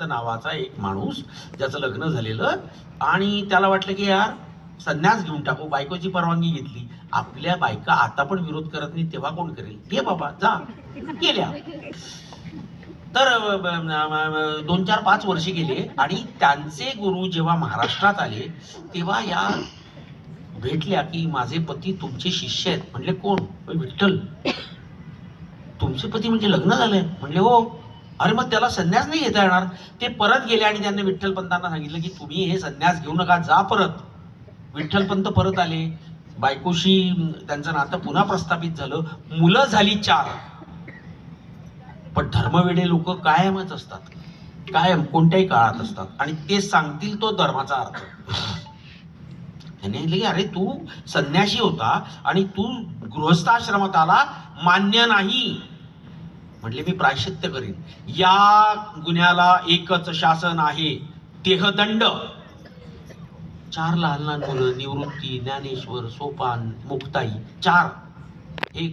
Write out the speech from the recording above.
पंत नावाचा एक माणूस ज्याचं लग्न झालेलं आणि त्याला वाटलं की यार संन्यास घेऊन टाकू बायकोची परवानगी घेतली. आपल्या बायका आता पण विरोध करत नाही तेव्हा कोण करेल? घे बाबा जा. केल्या तर दोन चार पाच वर्षे गेले आणि त्यांचे गुरु जेव्हा महाराष्ट्रात आले तेव्हा या भेटल्या की माझे पती तुमचे शिष्य आहेत. म्हणले कोण? विठ्ठल. तुमचे पती म्हणजे लग्न झालंय. म्हणले हो. अरे मग त्याला संन्यास नाही घेता येणार? ते परत गेले आणि त्यांनी विठ्ठलपंतांना सांगितलं की तुम्ही हे संन्यास घेऊ नका जा परत. विठ्ठलपंत परत आले. बायकोशी त्यांचं नातं पुन्हा प्रस्थापित झालं. मुलं झाली चार. पण धर्मवेडे लोक कायमच असतात. कायम कोणत्याही काळात असतात. आणि ते सांगतील तो धर्माचा अर्थ. त्याने की अरे तू संन्याशी होता आणि तू गृहस्थाश्रमात आला मान्य नाही. म्हटले मी प्रायश्चित्य करीन. या गुन्ह्याला एकच शासन आहे देहदंड. चार लहान लहान मुलं निवृत्ती ज्ञानेश्वर सोपान मुक्ताई चार. हे